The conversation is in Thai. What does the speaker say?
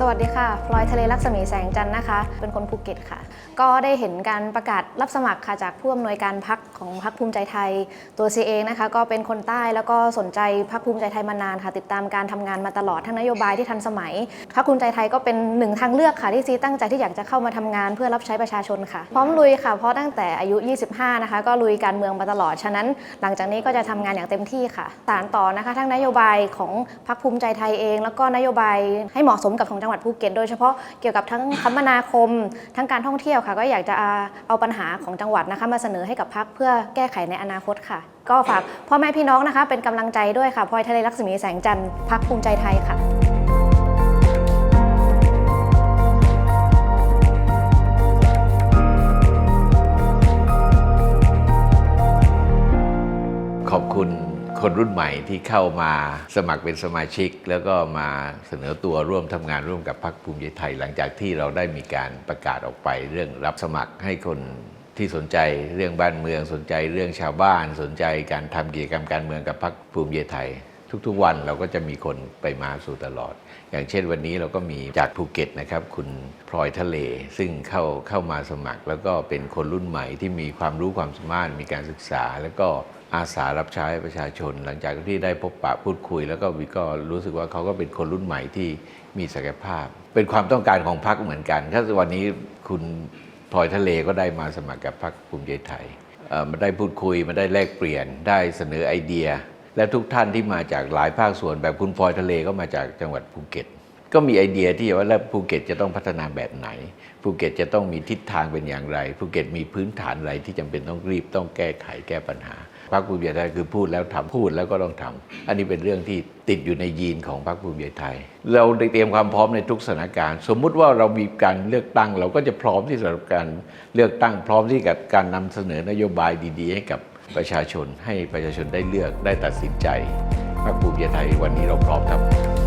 สวัสดีค่ะ พลอยทะเลลักษมีแสงจันทร์นะคะ เป็นคนภูเก็ตค่ะ ก็ได้เห็นการประกาศรับสมัครค่ะจากผู้อำนวยการพักของพักภูมิใจไทย ตัวซีเองนะคะ ก็เป็นคนใต้แล้วก็สนใจพักภูมิใจไทยมานานค่ะ ติดตามการทำงานมาตลอดทั้งนโยบายที่ทันสมัยพักภูมิใจไทยก็เป็นหนึ่งทางเลือกค่ะที่ซีตั้งใจที่อยากจะเข้ามาทำงานเพื่อรับใช้ประชาชนค่ะ พร้อมลุยค่ะ เพราะตั้งแต่อายุ 25 นะคะ ก็ลุยการเมืองมาตลอด ฉะนั้น หลังจากนี้ก็จะทำงานอย่างเต็มที่ค่ะสานต่อนะคะ ทั้งนโยบายของพรรคภูมิใจไทยเอง แล้วก็นโยบายให้เหมาะสมกับของจังหวัดภูเก็ตโดยเฉพาะเกี่ยวกับทั้งคมนาคม ทั้งการท่องเที่ยวค่ะ ก็อยากจะเอาปัญหาของจังหวัดนะคะมาเสนอให้กับพักเพื่อแก้ไขในอนาคตค่ะ ก็ฝากพ่อแม่พี่น้องนะคะ เป็นกำลังใจด้วยค่ะพลอยทะเลลักษมีแสงจันทร์พักภูมิใจไทยค่ะ คนรุ่นใหม่ที่เข้ามาสมัครเป็นสมาชิก แล้วก็มาเสนอตัวร่วมทำงานร่วมกับพรรคภูมิใจไทย หลังจากที่เราได้มีการประกาศออกไปเรื่องรับสมัครให้คนที่สนใจเรื่องบ้านเมืองสนใจเรื่องชาวบ้านสนใจการทำกิจกรรมการเมืองกับพรรคภูมิใจไทย ทุกๆ วันเราก็จะมีคนไปมาสู่ตลอด อย่างเช่นวันนี้เราก็มีจากภูเก็ตนะครับ คุณพลอยทะเล ซึ่งเข้าเข้ามาสมัคร แล้วก็เป็นคนรุ่นใหม่ที่มีความรู้ความสามารถมีการศึกษา แล้วก็ อาสารับใช้ประชาชน หลังจากที่ได้พบปะพูดคุย แล้วก็วิก็รู้สึกว่าเขาก็เป็นคนรุ่นใหม่ที่มีศักยภาพ เป็นความต้องการของพรรคเหมือนกันถ้าวันนี้คุณพลอยทะเลก็ได้มาสมัครกับพรรคภูมิใจไทยมาได้พูดคุยมาได้แลกเปลี่ยนได้เสนอไอเดีย และทุกท่านที่มาจากหลายภาคส่วนแบบคุณพลอยทะเลก็มาจากจังหวัดภูเก็ต ก็มีไอเดียที่ว่าแล้วภูเก็ตจะต้องพัฒนาแบบไหนภูเก็ตจะต้องมีทิศทางเป็นอย่างไรภูเก็ตมีพื้นฐานอะไรที่จำเป็นต้องรีบต้องแก้ไขแก้ปัญหา รรคภูมิใจไทยคือพูดแล้วทำพูดแล้วก็ต้องทำอันนี้เป็นเรื่องที่ติดอยู่ในยีนของพรรคภูมิใจไทย เราได้เตรียมความพร้อมในทุกสถานการณ์ สมมุติว่าเรามีการเลือกตั้ง เราก็จะพร้อมที่สำหรับการเลือกตั้งพร้อมที่กับการนำเสนอนโยบายดีๆ ให้กับประชาชน ให้ประชาชนได้เลือกได้ตัดสินใจพรรคภูมิใจไทยวันนี้เราพร้อมครับ